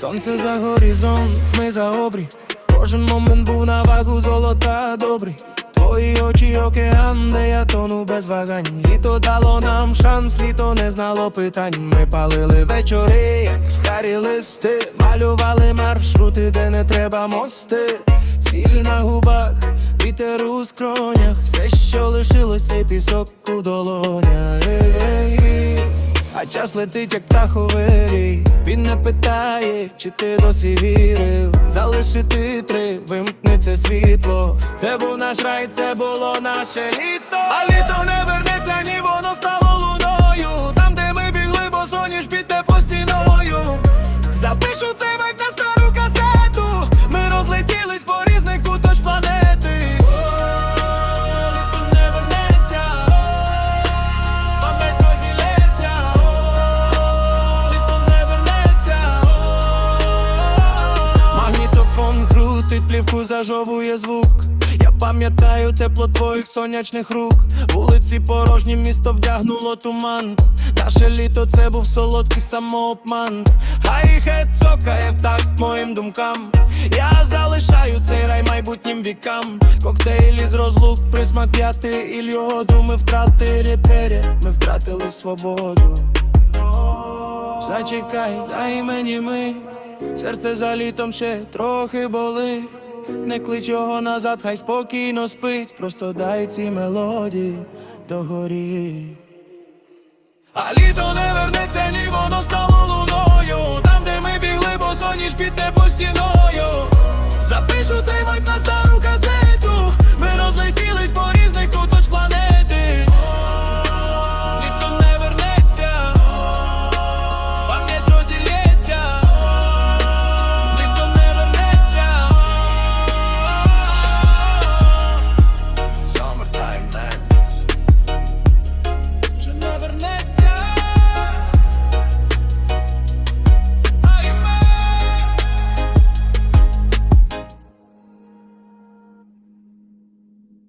Сонце за горизонт, ми за обрій Кожен момент був на вагу золота добрий Твої очі океан, де я тону без вагань. Літо дало нам шанс, літо не знало питань. Ми палили вечори, як старі листи. Малювали маршрути, де не треба мости. Сіль на губах, вітер у скронях. Все, що лишилось, це пісок у долонях. А час летить, як птаховирій Він не питає, чи ти досі вірив. Залишити три, вимкнеться світло. Це був наш рай, це було наше літо. А літо не вернеться, ні воно стало крутить, плівку зажовує звук. Я пам'ятаю тепло твоїх сонячних рук. Вулиці порожні, місто вдягнуло туман. Наше літо це був солодкий самообман. Хай хет цокає в такт моїм думкам. Я залишаю цей рай майбутнім вікам. Коктейлі з розлук, присмак п'яти і льоду. Ми втратили пере, ми втратили свободу. Зачекай, дай мені ми, серце за літом ще трохи боли. Не клич його назад, хай спокійно спить, просто дай ці мелодії догорі. А літо не вернеться, ні воно стало луною Там, де ми бігли, бо соніж під по стіною